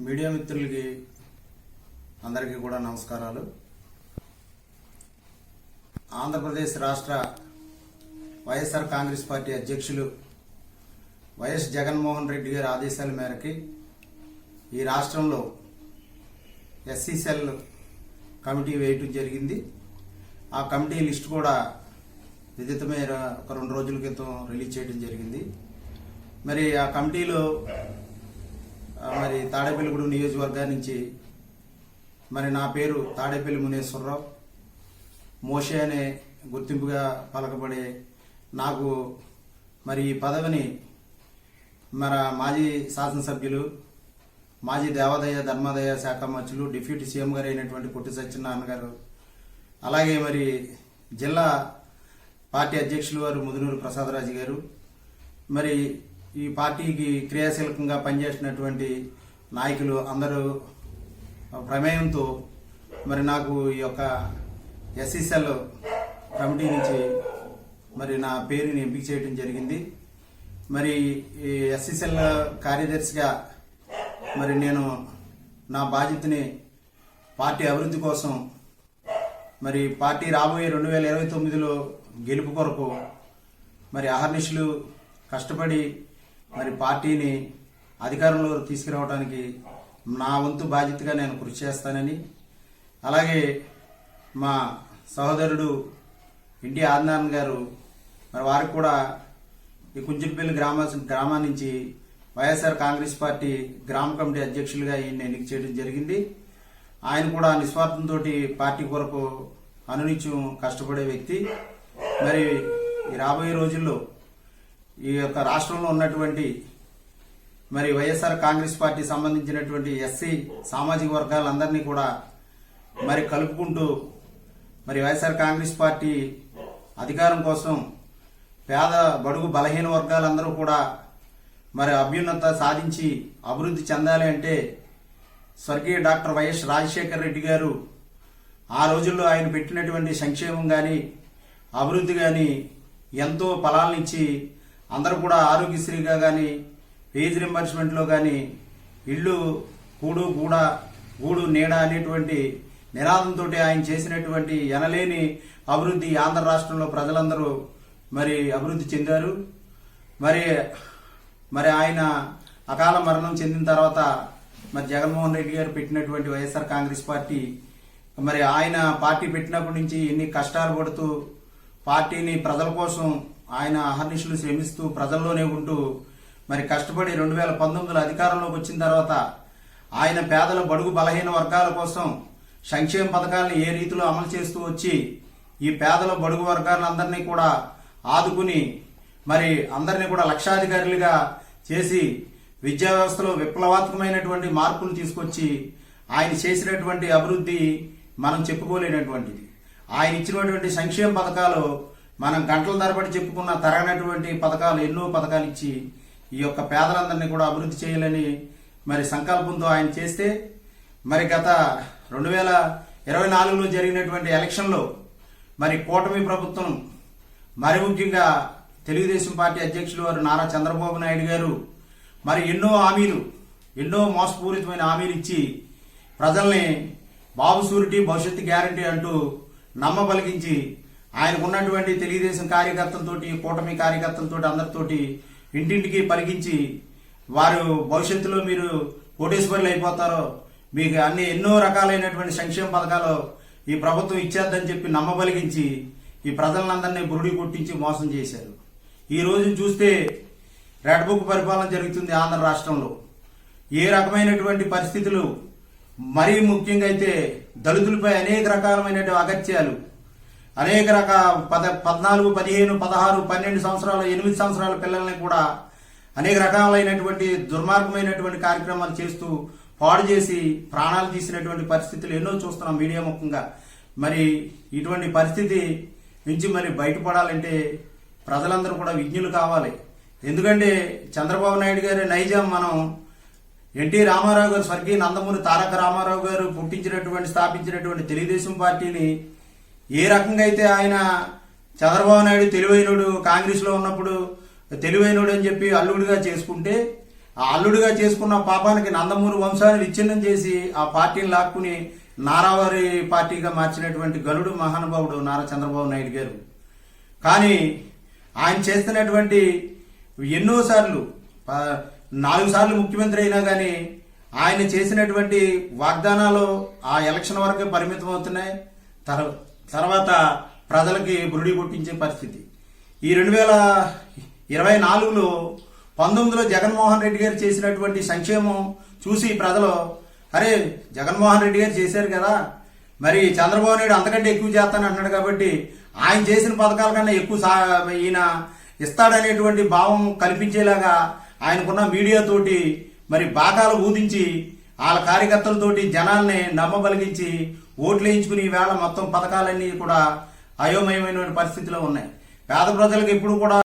Media మిత్రులకి అందరికీ కూడా నమస్కారాలు. ఆంధ్రప్రదేశ్ రాష్ట్ర వైఎస్ఆర్ కాంగ్రెస్ పార్టీ అధ్యక్షులు వైఎస్ జగన్మోహన్ రెడ్డి గారి ఆదేశాల మేరకి ఈ రాష్ట్రంలో ఎస్సీ సెల్ కమిటీ వేయటం జరిగింది. ఆ కమిటీ లిస్ట్ కూడా విదితమైన మేర ఒక రెండు రోజుల క్రితం రిలీజ్ చేయడం జరిగింది. మరి ఆ కమిటీలో మరి తాడేపల్లిగూడెం నియోజకవర్గం నుంచి మరి నా పేరు తాడేపల్లి మునేశ్వరరావు. మోషే అనే గుర్తింపుగా పలకబడే నాకు మరి ఈ పదవిని మన మాజీ శాసనసభ్యులు మాజీ దేవాదాయ ధర్మాదాయ శాఖ మంత్రులు డిప్యూటీ సీఎం గారు అయినటువంటి కొట్టి సత్యనారాయణ గారు అలాగే మరి జిల్లా పార్టీ అధ్యక్షులు వారు ముదునూరు ప్రసాదరాజు గారు మరి ఈ పార్టీకి క్రియాశీలకంగా పనిచేసినటువంటి నాయకులు అందరూ ప్రమేయంతో మరి నాకు ఈ యొక్క ఎస్ఈసెల్ కమిటీ నుంచి మరి నా పేరుని ఎంపిక చేయడం జరిగింది. మరి ఈ ఎస్ఈసెల్ కార్యదర్శిగా మరి నేను నా బాధ్యతని పార్టీ అభివృద్ధి కోసం మరి పార్టీ రాబోయే రెండు వేల ఇరవై తొమ్మిదిలో గెలుపు కొరకు మరి అహర్నిశలు కష్టపడి మరి పార్టీని అధికారంలో తీసుకురావడానికి నా వంతు బాధ్యతగా నేను కృషి చేస్తానని. అలాగే మా సహోదరుడు ఇంటి ఆదినారాయణ గారు మరి వారికి కూడా ఈ కుంచిపల్లి గ్రామ గ్రామా నుంచి వైఎస్ఆర్ కాంగ్రెస్ పార్టీ గ్రామ కమిటీ అధ్యక్షులుగా ఈయన ఎన్నిక చేయడం జరిగింది. ఆయన కూడా నిస్వార్థంతో పార్టీ కొరకు అనునిత్యం కష్టపడే వ్యక్తి. మరి రాబోయే రోజుల్లో ఈ యొక్క రాష్ట్రంలో ఉన్నటువంటి మరి వైఎస్ఆర్ కాంగ్రెస్ పార్టీ సంబంధించినటువంటి ఎస్సీ సామాజిక వర్గాలందరినీ కూడా మరి కలుపుకుంటూ మరి వైఎస్ఆర్ కాంగ్రెస్ పార్టీ అధికారం కోసం పేద బడుగు బలహీన వర్గాలందరూ కూడా మరి అభ్యున్నత సాధించి అభివృద్ధి చెందాలి అంటే స్వర్గీయ డాక్టర్ వైఎస్ రాజశేఖర రెడ్డి గారు ఆ రోజుల్లో ఆయన పెట్టినటువంటి సంక్షేమం కానీ అభివృద్ధి కానీ ఎంతో ఫలాలనిచ్చి అందరూ కూడా ఆరోగ్యశ్రీగా కానీ ఫీజు రింబర్స్మెంట్లో కానీ ఇల్లు కూడు గూడ గూడు నీడ అనేటువంటి నినాదంతో ఆయన చేసినటువంటి ఎనలేని అభివృద్ధి ఆంధ్ర రాష్ట్రంలో ప్రజలందరూ మరి అభివృద్ధి చెందారు. మరి మరి ఆయన అకాల మరణం చెందిన తర్వాత మరి జగన్మోహన్ రెడ్డి గారు పెట్టినటువంటి వైఎస్ఆర్ కాంగ్రెస్ పార్టీ మరి ఆయన పార్టీ పెట్టినప్పటి నుంచి ఎన్ని కష్టాలు పడుతూ పార్టీని ప్రజల కోసం ఆయన అహర్నిశలు శ్రమిస్తూ ప్రజల్లోనే ఉంటూ మరి కష్టపడి రెండు వేల పంతొమ్మిదిలో అధికారంలోకి వచ్చిన తర్వాత ఆయన పేదల బడుగు బలహీన వర్గాల కోసం సంక్షేమ పథకాలను ఏ రీతిలో అమలు చేస్తూ వచ్చి ఈ పేదల బడుగు వర్గాలందరినీ కూడా ఆదుకుని మరి అందరినీ కూడా లక్షాధికారులుగా చేసి విద్యా వ్యవస్థలో విప్లవాత్మకమైనటువంటి మార్పులు తీసుకొచ్చి ఆయన చేసినటువంటి అభివృద్ధి మనం చెప్పుకోలేనటువంటిది. ఆయన ఇచ్చినటువంటి సంక్షేమ పథకాలు మనం గంటల తరబడి చెప్పుకున్న తరగనటువంటి పథకాలు ఎన్నో పథకాలు ఇచ్చి ఈ యొక్క పేదలందరినీ కూడా అభివృద్ధి చేయాలని మరి సంకల్పంతో ఆయన చేస్తే మరి గత రెండు వేల ఇరవై నాలుగులో జరిగినటువంటి ఎలక్షన్లో మరి కూటమి ప్రభుత్వం మరి ముఖ్యంగా తెలుగుదేశం పార్టీ అధ్యక్షులు వారు నారా చంద్రబాబు నాయుడు గారు మరి ఎన్నో హామీలు ఎన్నో మోసపూరితమైన హామీలు ఇచ్చి ప్రజల్ని బాబు సూరిటీ భవిష్యత్తు గ్యారంటీ అంటూ నమ్మబలిగించి ఆయనకు ఉన్నటువంటి తెలుగుదేశం కార్యకర్తలతోటి కూటమి కార్యకర్తలతోటి అందరితోటి ఇంటింటికి పరిగించి వారు భవిష్యత్తులో మీరు కోటేశ్వర్లు అయిపోతారో మీకు అన్ని ఎన్నో రకాలైనటువంటి సంక్షేమ పథకాలు ఈ ప్రభుత్వం ఇచ్చేద్దని చెప్పి నమ్మబలిగించి ఈ ప్రజలందరినీ బురుడి కొట్టించి మోసం చేశారు. ఈ రోజు చూస్తే రెడ్ బుక్ పరిపాలన జరుగుతుంది ఆంధ్ర రాష్ట్రంలో. ఏ రకమైనటువంటి పరిస్థితులు మరీ ముఖ్యంగా అయితే దళితులపై అనేక రకాలమైనటువంటి అగత్యాలు అనేక రకాల పద పద్నాలుగు పదిహేను పదహారు పన్నెండు సంవత్సరాలు ఎనిమిది సంవత్సరాల పిల్లల్ని కూడా అనేక రకాలైనటువంటి దుర్మార్గమైనటువంటి కార్యక్రమాలు చేస్తూ పాడు చేసి ప్రాణాలు తీసినటువంటి పరిస్థితులు ఎన్నో చూస్తున్నాం మీడియా ముఖంగా. మరి ఇటువంటి పరిస్థితి నుంచి మరి బయటపడాలంటే ప్రజలందరూ కూడా విజ్ఞులు కావాలి. ఎందుకంటే చంద్రబాబు నాయుడు గారి నైజాం మనం ఎన్టీ రామారావు గారు స్వర్గీయ నందమూరి తారక రామారావు గారు పుట్టించినటువంటి స్థాపించినటువంటి తెలుగుదేశం పార్టీని ఏ రకంగా అయితే ఆయన చంద్రబాబు నాయుడు తెలివైనడు కాంగ్రెస్లో ఉన్నప్పుడు తెలివైనడు అని చెప్పి అల్లుడిగా చేసుకుంటే ఆ అల్లుడిగా చేసుకున్న పాపానికి నందమూరి వంశాన్ని విచ్ఛిన్నం చేసి ఆ పార్టీని లాక్కుని నారావారి పార్టీగా మార్చినటువంటి గలుడు మహానుభావుడు నారా చంద్రబాబు నాయుడు గారు. కానీ ఆయన చేస్తున్నటువంటి ఎన్నోసార్లు నాలుగు సార్లు ముఖ్యమంత్రి అయినా కానీ ఆయన చేసినటువంటి వాగ్దానాలు ఆ ఎలక్షన్ వరకే పరిమితం అవుతున్నాయి తర్వాత తర్వాత ప్రజలకి బురుడి కొట్టించే పరిస్థితి. ఈ రెండు వేల ఇరవై నాలుగులో పంతొమ్మిదిలో జగన్మోహన్ రెడ్డి గారు చేసినటువంటి సంక్షేమం చూసి ప్రజలు అరే జగన్మోహన్ రెడ్డి గారు చేశారు కదా మరి చంద్రబాబు నాయుడు అంతకంటే ఎక్కువ చేస్తాను అన్నాడు కాబట్టి ఆయన చేసిన పథకాల కన్నా ఎక్కువ సా- ఈయన ఇస్తాడనేటువంటి భావం కల్పించేలాగా ఆయనకున్న మీడియాతోటి మరి బాకాలు ఊదించి వాళ్ళ కార్యకర్తలతోటి జనాల్ని నమ్మబలిగించి ఓట్లు వేయించుకుని వేళ మొత్తం పథకాలన్నీ కూడా అయోమయమైన పరిస్థితిలో ఉన్నాయి. పేద ప్రజలకు ఇప్పుడు కూడా